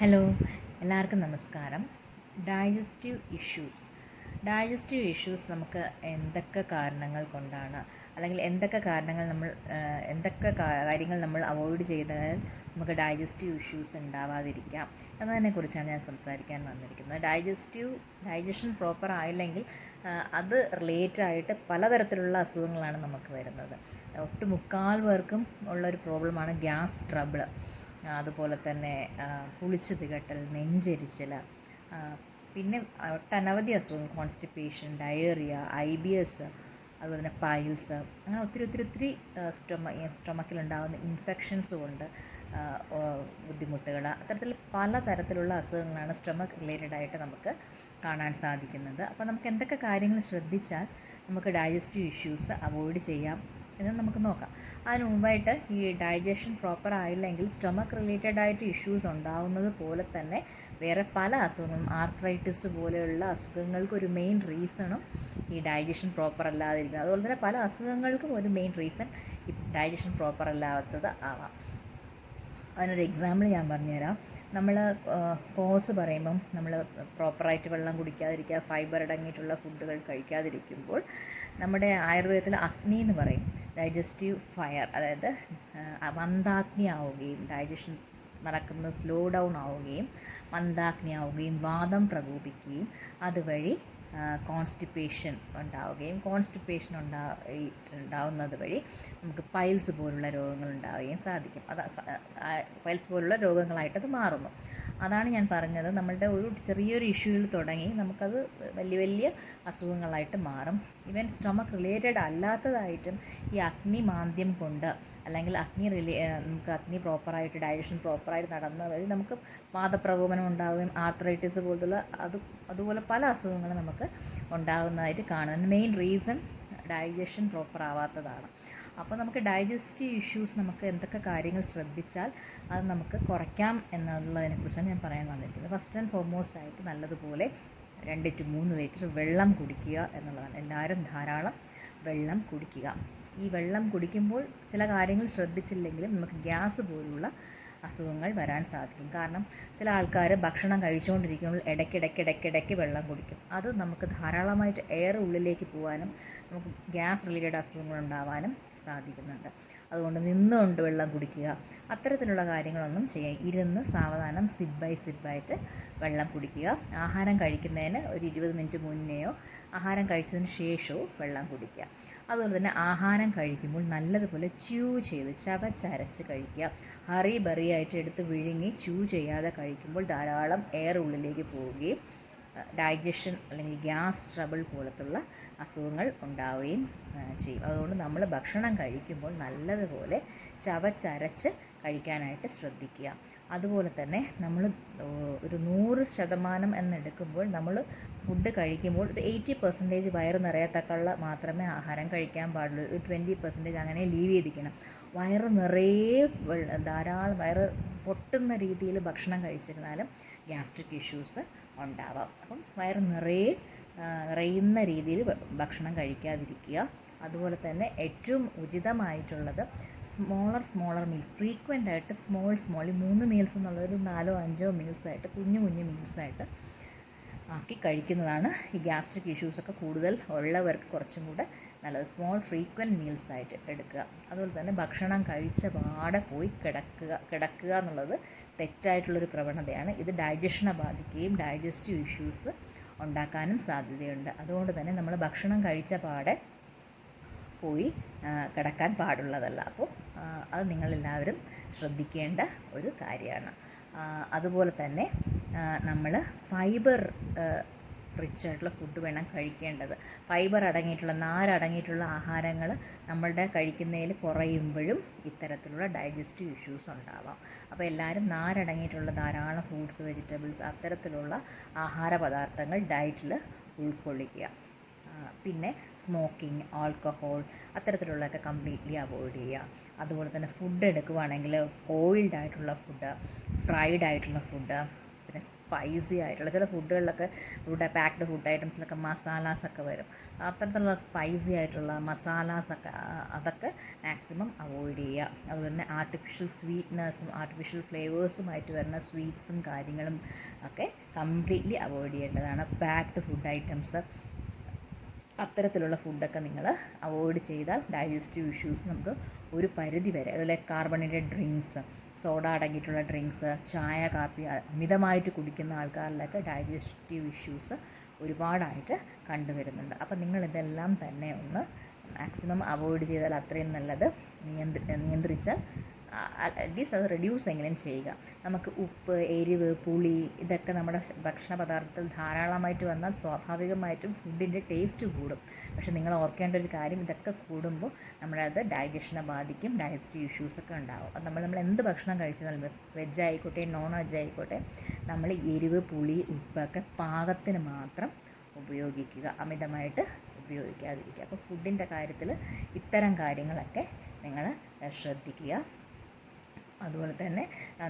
Hello എല്ലാവർക്കും നമസ്കാരം. Digestive issues. Digestive issues നമുക്ക് എന്തൊക്കെ കാരണങ്ങൾ കൊണ്ടാണ്? അല്ലെങ്കിൽ എന്തൊക്കെ കാരണങ്ങൾ നമ്മൾ എന്തൊക്കെ കാര്യങ്ങൾ നമ്മൾ അവോയ്ഡ് ചെയ്താൽ നമുക്ക് ഡൈജസ്റ്റീവ് ഇഷ്യൂസ് ഉണ്ടാവാതിരിക്കാം? എന്നതിനെക്കുറിച്ചാണ് ഞാൻ സംസാരിക്കാൻ വന്നിരിക്കുന്നത്. ഡൈജസ്റ്റീവ് ഡൈജഷൻ പ്രോപ്പർ ആയില്ലെങ്കിൽ അത് റിലേറ്റ് ആയിട്ട് പലതരത്തിലുള്ള അസുഖങ്ങളാണ് നമുക്ക് വരുന്നത്. ഒട്ടുമുക്കാൽ പേർക്കും ഉള്ളൊരു പ്രോബ്ലമാണ് ഗ്യാസ് ട്രബിൾ അതുപോലെ തന്നെ പുളിച്ചു തികട്ടൽ നെഞ്ചരിച്ചിൽ പിന്നെ ഒട്ടനവധി അസുഖങ്ങൾ constipation diarrhoea I B S അതുപോലെ തന്നെ പൈൽസ് അങ്ങനെ ഒത്തിരി ഒത്തിരി ഒത്തിരി സ്റ്റൊമ സ്റ്റൊമക്കിലുണ്ടാകുന്ന ഇൻഫെക്ഷൻസ് ഓ, ബുദ്ധിമുട്ടുകൾ അത്തരത്തിൽ പലതരത്തിലുള്ള അസുഖങ്ങളാണ് സ്റ്റൊമക്ക് റിലേറ്റഡ് ആയിട്ട് നമുക്ക് കാണാൻ സാധിക്കുന്നത്. അപ്പോൾ നമുക്ക് എന്തൊക്കെ കാര്യങ്ങൾ ശ്രദ്ധിച്ചാൽ നമുക്ക് ഡൈജസ്റ്റീവ് ഇഷ്യൂസ് അവോയ്ഡ് ചെയ്യാം എന്ന് നമുക്ക് നോക്കാം. അതിന് മുമ്പായിട്ട് ഈ ഡൈജഷൻ പ്രോപ്പർ ആയില്ലെങ്കിൽ സ്റ്റൊമക്ക് റിലേറ്റഡ് ആയിട്ട് ഇഷ്യൂസ് ഉണ്ടാവുന്നത് പോലെ തന്നെ വേറെ പല അസുഖങ്ങളും ആർത്രൈറ്റിസ് പോലെയുള്ള അസുഖങ്ങൾക്ക് ഒരു മെയിൻ റീസണും ഈ ഡൈജഷൻ പ്രോപ്പർ അല്ലാതിരിക്കുന്നത്. അതുപോലെ തന്നെ പല അസുഖങ്ങൾക്കും ഒരു മെയിൻ റീസൺ ഈ ഡൈജഷൻ പ്രോപ്പർ അല്ലാത്തത് ആവാം. അതിനൊരു എക്സാമ്പിൾ ഞാൻ പറഞ്ഞുതരാം. നമ്മൾ കോസ് പറയുമ്പം നമ്മൾ പ്രോപ്പറായിട്ട് വെള്ളം കുടിക്കാതിരിക്കുക ഫൈബർ അടങ്ങിയിട്ടുള്ള ഫുഡുകൾ കഴിക്കാതിരിക്കുമ്പോൾ നമ്മുടെ ആയുർവേദത്തിൽ അഗ്നി എന്ന് പറയും. ഡൈജസ്റ്റീവ് ഫയർ അതായത് മന്ദാഗ്നി ആവുകയും ഡൈജഷൻ നടക്കുന്നത് സ്ലോ ഡൗൺ ആവുകയും മന്ദാഗ്നി ആവുകയും വാദം പ്രകോപിക്കുകയും അതുവഴി കോൺസ്റ്റിപ്പേഷൻ ഉണ്ടാവുകയും കോൺസ്റ്റിപ്പേഷൻ ഉണ്ടാവുന്നത് വഴി നമുക്ക് പൈൽസ് പോലുള്ള രോഗങ്ങൾ ഉണ്ടാവുകയും സാധിക്കും. അത് പൈൽസ് പോലുള്ള രോഗങ്ങളായിട്ടത് മാറുന്നു. അതാണ് ഞാൻ പറഞ്ഞത്. നമ്മളുടെ ഒരു ചെറിയൊരു ഇഷ്യൂവിൽ തുടങ്ങി നമുക്കത് വലിയ വലിയ അസുഖങ്ങളായിട്ട് മാറും. ഇവൻ സ്റ്റൊമക്ക് റിലേറ്റഡ് അല്ലാത്തതായിട്ടും ഈ അഗ്നി മാന്ദ്യം കൊണ്ട് അല്ലെങ്കിൽ അഗ്നി റിലേ നമുക്ക് അഗ്നി പ്രോപ്പറായിട്ട് ഡയജഷൻ പ്രോപ്പറായിട്ട് നടന്ന വഴി നമുക്ക് വാദപ്രകോപനം ഉണ്ടാവുകയും ആർത്രൈറ്റിസ് പോലുള്ള അത് അതുപോലെ പല അസുഖങ്ങളും നമുക്ക് ഉണ്ടാകുന്നതായിട്ട് കാണുന്നു മെയിൻ റീസൺ ഡൈജഷൻ പ്രോപ്പർ ആവാത്തതാണ്. അപ്പോൾ നമുക്ക് ഡൈജസ്റ്റീവ് ഇഷ്യൂസ് നമുക്ക് എന്തൊക്കെ കാര്യങ്ങൾ ശ്രദ്ധിച്ചാൽ അത് നമുക്ക് കുറയ്ക്കാം എന്നുള്ളതിനെക്കുറിച്ചാണ് ഞാൻ പറയാൻ വന്നിരിക്കുന്നത്. ഫസ്റ്റ് ആൻഡ് ഫോർമോസ്റ്റ് ആയിട്ട് നല്ലതുപോലെ രണ്ട് ടു മൂന്ന് ലിറ്റർ വെള്ളം കുടിക്കുക എന്നുള്ളതാണ്. എല്ലാവരും ധാരാളം വെള്ളം കുടിക്കുക. ഈ വെള്ളം കുടിക്കുമ്പോൾ ചില കാര്യങ്ങൾ ശ്രദ്ധിച്ചില്ലെങ്കിലും നമുക്ക് ഗ്യാസ് പോലുള്ള അസുഖങ്ങൾ വരാൻ സാധിക്കും. കാരണം ചില ആൾക്കാർ ഭക്ഷണം കഴിച്ചുകൊണ്ടിരിക്കുമ്പോൾ ഇടയ്ക്കിടയ്ക്ക് ഇടയ്ക്കിടയ്ക്ക് വെള്ളം കുടിക്കും. അത് നമുക്ക് ധാരാളമായിട്ട് എയർ ഉള്ളിലേക്ക് പോകാനും നമുക്ക് ഗ്യാസ് റിലേറ്റഡ് അസുഖങ്ങൾ ഉണ്ടാവാനും സാധിക്കുന്നുണ്ട്. അതുകൊണ്ട് നിന്നുകൊണ്ട് വെള്ളം കുടിക്കുക അത്തരത്തിലുള്ള കാര്യങ്ങളൊന്നും ചെയ്യാം ഇരുന്ന് സാവധാനം സിപ്പ് ബൈ സിപ്പായിട്ട് വെള്ളം കുടിക്കുക. ആഹാരം കഴിക്കുന്നതിന് ഒരു ഇരുപത് മിനിറ്റ് മുന്നെയോ ആഹാരം കഴിച്ചതിന് ശേഷവും വെള്ളം കുടിക്കുക. അതുപോലെ തന്നെ ആഹാരം കഴിക്കുമ്പോൾ നല്ലതുപോലെ ച്യൂ ചെയ്ത് ചവച്ചരച്ച് കഴിക്കുക. ഹറി ബറിയായിട്ട് എടുത്ത് വിഴുങ്ങി ച്യൂ ചെയ്യാതെ കഴിക്കുമ്പോൾ ധാരാളം എയർ ഉള്ളിലേക്ക് പോവുകയും ഡൈജഷൻ അല്ലെങ്കിൽ ഗ്യാസ് ട്രബിൾ പോലത്തുള്ള അസുഖങ്ങൾ ഉണ്ടാവുകയും ചെയ്യും. അതുകൊണ്ട് നമ്മൾ ഭക്ഷണം കഴിക്കുമ്പോൾ നല്ലതുപോലെ ചവച്ചരച്ച് കഴിക്കാനായിട്ട് ശ്രദ്ധിക്കുക. അതുപോലെ തന്നെ നമ്മൾ ഒരു നൂറ് ശതമാനം എന്നെടുക്കുമ്പോൾ നമ്മൾ ഫുഡ് കഴിക്കുമ്പോൾ ഒരു എയ്റ്റി പെർസെന്റേജ് വയറ് നിറയത്തക്കുള്ള മാത്രമേ ആഹാരം കഴിക്കാൻ പാടുള്ളൂ. ഒരു ട്വന്റി പെർസെന്റേജ് അങ്ങനെ ലീവ് ചെയ്തിരിക്കണം. വയറ് നിറയെ ധാരാളം വയറ് പൊട്ടുന്ന രീതിയിൽ ഭക്ഷണം കഴിച്ചിരുന്നാലും ഗ്യാസ്ട്രിക് ഇഷ്യൂസ് ഉണ്ടാവാം. അപ്പം വയറ് നിറയെ നിറയുന്ന രീതിയിൽ ഭക്ഷണം കഴിക്കാതിരിക്കുക. അതുപോലെ തന്നെ ഏറ്റവും ഉചിതമായിട്ടുള്ളത് സ്മോളർ സ്മോളർ മീൽസ് ഫ്രീക്വന്റ് ആയിട്ട് സ്മോൾ സ്മോൾ ഈ മൂന്ന് മീൽസ് എന്നുള്ളത് നാലോ അഞ്ചോ മീൽസ് ആയിട്ട് കുഞ്ഞു കുഞ്ഞു മീൽസ് ആയിട്ട് ആക്കി കഴിക്കുന്നതാണ് ഈ ഗ്യാസ്ട്രിക് ഇഷ്യൂസൊക്കെ കൂടുതൽ ഉള്ളവർക്ക് കുറച്ചും കൂടെ നല്ലത്. സ്മോൾ ഫ്രീക്വന്റ് മീൽസ് ആയിട്ട് എടുക്കുക. അതുപോലെ തന്നെ ഭക്ഷണം കഴിച്ച പാടെ പോയി കിടക്കുക. കിടക്കുക എന്നുള്ളത് തെറ്റായിട്ടുള്ളൊരു പ്രവണതയാണ്. ഇത് ഡൈജഷനെ ബാധിക്കുകയും ഡൈജസ്റ്റീവ് ഇഷ്യൂസ് ഉണ്ടാക്കാനും സാധ്യതയുണ്ട്. അതുകൊണ്ട് തന്നെ നമ്മൾ ഭക്ഷണം കഴിച്ച പാടെ പോയി കിടക്കാൻ പാടുള്ളതല്ല. അപ്പോൾ അത് നിങ്ങളെല്ലാവരും ശ്രദ്ധിക്കേണ്ട ഒരു കാര്യമാണ്. അതുപോലെ തന്നെ നമ്മൾ ഫൈബർ റിച്ച് ആയിട്ടുള്ള ഫുഡ് വേണം കഴിക്കേണ്ടത്. ഫൈബർ അടങ്ങിയിട്ടുള്ള നാരടങ്ങിയിട്ടുള്ള ആഹാരങ്ങൾ നമ്മളുടെ കഴിക്കുന്നതിൽ കുറയുമ്പോഴും ഇത്തരത്തിലുള്ള ഡൈജസ്റ്റീവ് ഇഷ്യൂസ് ഉണ്ടാവാം. അപ്പോൾ എല്ലാവരും നാരടങ്ങിയിട്ടുള്ള ധാരാളം ഫ്രൂട്ട്സ് വെജിറ്റബിൾസ് അത്തരത്തിലുള്ള ആഹാര പദാർത്ഥങ്ങൾ ഡയറ്റിൽ ഉൾക്കൊള്ളിക്കുക. പിന്നെ സ്മോക്കിംഗ് ആൽക്കഹോൾ അത്തരത്തിലുള്ളതൊക്കെ കംപ്ലീറ്റ്ലി അവോയ്ഡ് ചെയ്യുക. അതുപോലെ തന്നെ ഫുഡ് എടുക്കുവാണെങ്കിൽ ഓയിൽഡ് ആയിട്ടുള്ള ഫുഡ് ഫ്രൈഡ് ആയിട്ടുള്ള ഫുഡ് പിന്നെ സ്പൈസി ആയിട്ടുള്ള ചില ഫുഡുകളിലൊക്കെ ഫുഡ് പാക്ഡ് ഫുഡ് ഐറ്റംസിലൊക്കെ മസാലാസൊക്കെ വരും. അത്തരത്തിലുള്ള സ്പൈസി ആയിട്ടുള്ള മസാലാസൊക്കെ അതൊക്കെ മാക്സിമം അവോയ്ഡ് ചെയ്യുക. അതുപോലെ തന്നെ ആർട്ടിഫിഷ്യൽ സ്വീറ്റ്നെസ്സും ആർട്ടിഫിഷ്യൽ ഫ്ലേവേഴ്സുമായിട്ട് വരുന്ന സ്വീറ്റ്സും കാര്യങ്ങളും ഒക്കെ കംപ്ലീറ്റ്ലി അവോയ്ഡ് ചെയ്യേണ്ടതാണ്. പാക്ഡ് ഫുഡ് ഐറ്റംസ് അത്തരത്തിലുള്ള ഫുഡൊക്കെ നിങ്ങൾ അവോയ്ഡ് ചെയ്താൽ ഡൈജസ്റ്റീവ് ഇഷ്യൂസ് നമുക്ക് ഒരു പരിധി വരെ അതുപോലെ കാർബണേറ്റഡ് ഡ്രിങ്ക്സ് സോഡ അടങ്ങിയിട്ടുള്ള ഡ്രിങ്ക്സ് ചായ കാപ്പി അമിതമായിട്ട് കുടിക്കുന്ന ആൾക്കാരിലൊക്കെ ഡൈജസ്റ്റീവ് ഇഷ്യൂസ് ഒരുപാടായിട്ട് കണ്ടുവരുന്നുണ്ട്. അപ്പം നിങ്ങൾ ഇതെല്ലാം തന്നെ ഒന്ന് മാക്സിമം അവോയ്ഡ് ചെയ്താൽ അത്രയും നല്ലത് നിയന്ത്രി നിയന്ത്രിച്ചാൽ അറ്റ്ലീസ്റ്റ് അത് റെഡ്യൂസ് എങ്കിലും ചെയ്യുക. നമുക്ക് ഉപ്പ് എരിവ് പുളി ഇതൊക്കെ നമ്മുടെ ഭക്ഷണ പദാർത്ഥത്തിൽ ധാരാളമായിട്ട് വന്നാൽ സ്വാഭാവികമായിട്ടും ഫുഡിന്റെ ടേസ്റ്റ് കൂടും. പക്ഷേ നിങ്ങൾ ഓർക്കേണ്ട ഒരു കാര്യം ഇതൊക്കെ കൂടുമ്പോൾ നമ്മളത് ഡൈജഷനെ ബാധിക്കും ഡയജസ്റ്റീവ് ഇഷ്യൂസൊക്കെ ഉണ്ടാകും അത് നമ്മൾ നമ്മൾ എന്ത് ഭക്ഷണം കഴിച്ചാലും വെജ് ആയിക്കോട്ടെ നോൺ വെജ് ആയിക്കോട്ടെ നമ്മൾ എരിവ് പുളി ഉപ്പൊക്കെ പാകത്തിന് മാത്രം ഉപയോഗിക്കുക. അമിതമായിട്ട് ഉപയോഗിക്കാതിരിക്കുക. അപ്പോൾ ഫുഡിന്റെ കാര്യത്തിൽ ഇത്തരം കാര്യങ്ങളൊക്കെ നിങ്ങൾ ശ്രദ്ധിക്കുക. അതുപോലെ തന്നെ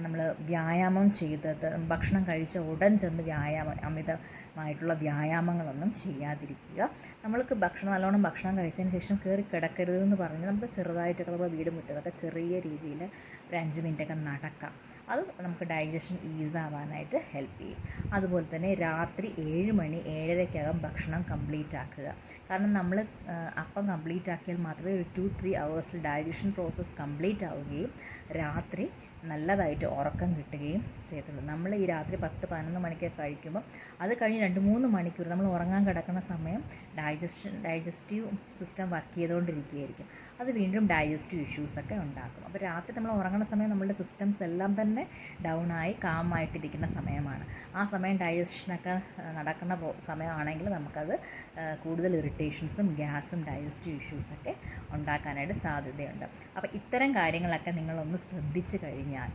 നമ്മൾ വ്യായാമം ചെയ്തത് ഭക്ഷണം കഴിച്ച ഉടൻ ചെന്ന് വ്യായാമം അമിതമായിട്ടുള്ള വ്യായാമങ്ങളൊന്നും ചെയ്യാതിരിക്കുക. നമ്മൾക്ക് ഭക്ഷണം നല്ലോണം ഭക്ഷണം കഴിച്ചതിന് ശേഷം കയറി കിടക്കരുതെന്ന് പറഞ്ഞ് നമുക്ക് ചെറുതായിട്ടൊക്കെ നമ്മുടെ വീട് മുറ്റത്തൊക്കെ ചെറിയ രീതിയിൽ ഒരു അഞ്ച് മിനിറ്റൊക്കെ നടക്കാം. അത് നമുക്ക് ഡൈജഷൻ ഈസ് ആവാനായിട്ട് ഹെൽപ്പ് ചെയ്യും. അതുപോലെ തന്നെ രാത്രി ഏഴ് മണി ഏഴരയ്ക്കകം ഭക്ഷണം കംപ്ലീറ്റ് ആക്കുക. കാരണം നമ്മൾ അപ്പം കംപ്ലീറ്റ് ആക്കിയാൽ മാത്രമേ ഒരു ടു ത്രീ അവേഴ്സിൽ ഡൈജഷൻ പ്രോസസ്സ് കംപ്ലീറ്റ് ആവുകയും രാത്രി നല്ലതായിട്ട് ഉറക്കം കിട്ടുകയും ചെയ്യത്തുള്ളൂ. നമ്മൾ ഈ രാത്രി പത്ത് പതിനൊന്ന് മണിക്കൊക്കെ കഴിക്കുമ്പോൾ അത് കഴിഞ്ഞ് രണ്ട് മൂന്ന് മണിക്കൂർ നമ്മൾ ഉറങ്ങാൻ കിടക്കുന്ന സമയം ഡൈജഷൻ ഡൈജസ്റ്റീവ് സിസ്റ്റം വർക്ക് ചെയ്തുകൊണ്ടിരിക്കുകയായിരിക്കും. അത് വീണ്ടും ഡൈജസ്റ്റീവ് ഇഷ്യൂസൊക്കെ ഉണ്ടാക്കും. അപ്പോൾ രാത്രി നമ്മൾ ഉറങ്ങുന്ന സമയം നമ്മളുടെ സിസ്റ്റംസ് എല്ലാം തന്നെ ഡൗൺ ആയി കാമായിട്ടിരിക്കുന്ന സമയമാണ്. ആ സമയം ഡൈജഷനൊക്കെ നടക്കുന്ന സമയമാണെങ്കിൽ നമുക്കത് കൂടുതൽ ഇറിറ്റേഷൻസും ഗ്യാസും ഡൈജസ്റ്റീവ് ഇഷ്യൂസൊക്കെ ഉണ്ടാക്കാനായിട്ട് സാധ്യതയുണ്ട്. അപ്പോൾ ഇത്തരം കാര്യങ്ങളൊക്കെ നിങ്ങളൊന്ന് ശ്രദ്ധിച്ചു കഴിഞ്ഞാൽ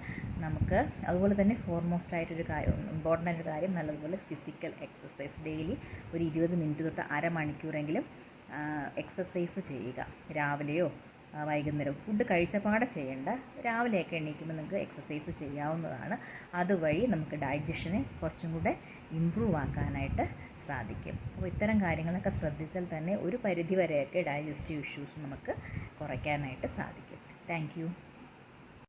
നമുക്ക് അതുപോലെ തന്നെ ഫോർമോസ്റ്റ് ആയിട്ടൊരു കാര്യം ഇമ്പോർട്ടന്റ് ആയിട്ടൊരു കാര്യം നല്ലതുപോലെ ഫിസിക്കൽ എക്സസൈസ് ഡെയിലി ഒരു ഇരുപത് മിനിറ്റ് തൊട്ട് അരമണിക്കൂറെങ്കിലും എക്സസൈസ് ചെയ്യുക. രാവിലെയോ വൈകുന്നേരം ഫുഡ് കഴിച്ചപാടെ ചെയ്യേണ്ട. രാവിലെയൊക്കെ എണീക്കുമ്പോൾ നിങ്ങൾക്ക് എക്സസൈസ് ചെയ്യാവുന്നതാണ്. അതുവഴി നമുക്ക് ഡൈജഷനെ കുറച്ചും കൂടെ ഇമ്പ്രൂവ് ആക്കാനായിട്ട് സാധിക്കും. അപ്പോൾ ഇത്തരം കാര്യങ്ങളൊക്കെ ശ്രദ്ധിച്ചാൽ തന്നെ ഒരു പരിധി വരെയൊക്കെ ഇഷ്യൂസ് നമുക്ക് കുറയ്ക്കാനായിട്ട് സാധിക്കും. താങ്ക്